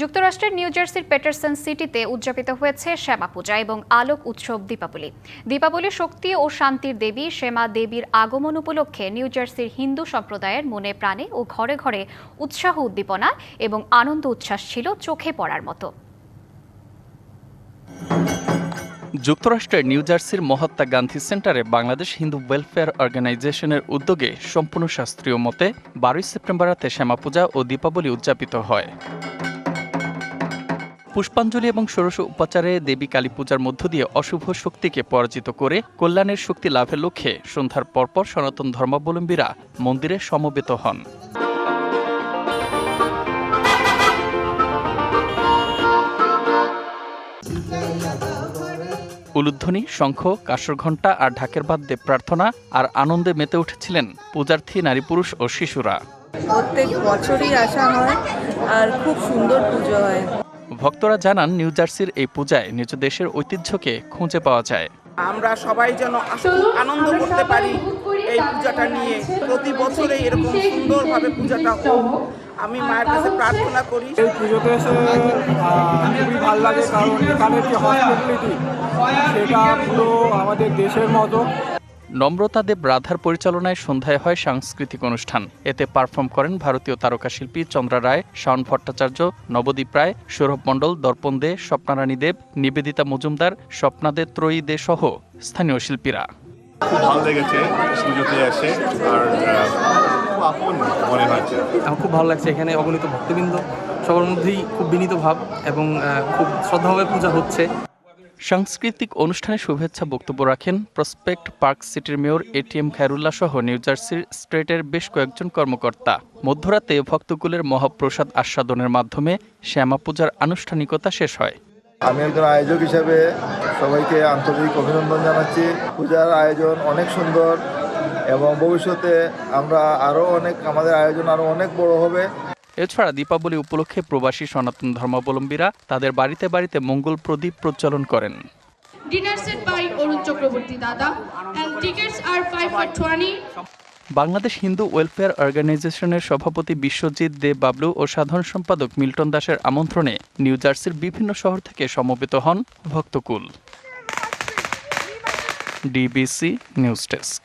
যুক্তরাষ্ট্রের নিউ জার্সির পেটারসন সিটিতে উদযাপিত হয়েছে শ্যামা পূজা এবং আলোক উৎসব দীপাবলি। দীপাবলি শক্তি ও শান্তির দেবী শ্যামা দেবীর আগমন উপলক্ষে নিউ জার্সির হিন্দু সম্প্রদায়ের মনে প্রাণে ও ঘরে ঘরে উৎসাহ উদ্দীপনা এবং আনন্দ উচ্ছ্বাস ছিল চোখে পড়ার মতো। যুক্তরাষ্ট্রের নিউ জার্সির মহাত্মা গান্ধী সেন্টারে বাংলাদেশ হিন্দু ওয়েলফেয়ার অর্গানাইজেশনের উদ্যোগে সম্পূর্ণ শাস্ত্রীয় মতে বারোই সেপ্টেম্বর রাতে শ্যামা পূজা ও দীপাবলি উদযাপিত হয়। পুষ্পাঞ্জলি এবং ষোড়শ উপাচারে দেবী কালী পূজার মধ্য দিয়ে অশুভ শক্তিকে পরাজিত করে কল্যাণের শক্তি লাভের লক্ষ্যে সন্ধ্যার পরপর সনাতন ধর্মাবলম্বীরা মন্দিরে সমবেত হন। উলুধ্বনি, শঙ্খ কাশর ঘণ্টা আর ঢাকের বাদ্যে প্রার্থনা আর আনন্দে মেতে উঠেছিলেন পূজার্থী, নারী পুরুষ ও শিশুরা। প্রত্যেক বছরই আসা হয় আর খুব সুন্দর পুজো হয়। ভক্তরা জানান নিউ জার্সির এই পূজায় নিজ দেশের ঐতিহ্যকে খুঁজে পাওয়া যায়। আমরা সবাই যেন আনন্দ করতে পারি এই পূজাটা নিয়ে। প্রতি বছরে এরকম সুন্দরভাবে পূজাটা হোক। আমি মায়ের কাছে প্রার্থনা করি। এই পুজোতে এসে খুবই ভালো লাগে কারণ এখানের যে হসপিটালিটি সেটা পুরো আমাদের দেশের মতো। নম্রতা দেব রাধার পরিচালনায় সন্ধ্যায় হয় সাংস্কৃতিক অনুষ্ঠান। এতে পারফর্ম করেন ভারতীয় তারকা শিল্পী চন্দ্রা রায় শাওন ভট্টাচার্য নবদীপ রায় সৌরভ মণ্ডল দর্পণ দে স্বপ্নারানী দেব নিবেদিতা মজুমদার স্বপ্নাদে ত্রয়ী দে সহ স্থানীয় শিল্পীরা। খুব ভালো লেগেছে পুজোতে এসে আর আপন মনে হয়েছে আমার খুব ভালো লাগছে এখানে অগণিত ভক্তবৃন্দ সবার মধ্যেই খুব বিনীত ভাব এবং খুব শ্রদ্ধাভাবে পূজা হচ্ছে। সাংস্কৃতিক অনুষ্ঠানে শুভেচ্ছা বক্তব্য রাখেন প্রসপেক্ট পার্ক সিটির মেয়র এটিএম খায়রুল্লাহ সহ নিউ জার্সির স্ট্রেটের বেশ কয়েকজন কর্মকর্তা। মধ্যরাতে ভক্তকুলের মহাপ্রসাদ আস্বাদনের মাধ্যমে শ্যামা পূজার আনুষ্ঠানিকতা শেষ হয়। আমি একজন আয়োজক হিসাবে সবাইকে আন্তরিক অভিনন্দন জানাচ্ছি। পূজার আয়োজন অনেক সুন্দর এবং ভবিষ্যতে আমরা আরও অনেক, আমাদের আয়োজন আরও অনেক বড় হবে। এছাড়া দীপাবলি উপলক্ষে প্রবাসী সনাতন ধর্মাবলম্বীরা তাদের বাড়িতে বাড়িতে মঙ্গল প্রদীপ প্রজ্বলন করেন। Dinner set by Arun Chakraborty Dada and tickets are 5 for 20 Bangladesh Hindu welfare অর্গানাইজেশনের সভাপতি বিশ্বজিৎ দে বাবলু ও সাধারণ সম্পাদক মিল্টন দাসের আমন্ত্রণে নিউ জার্সির বিভিন্ন শহর থেকে সমবেত হন ভক্তকুল। DBC news desk.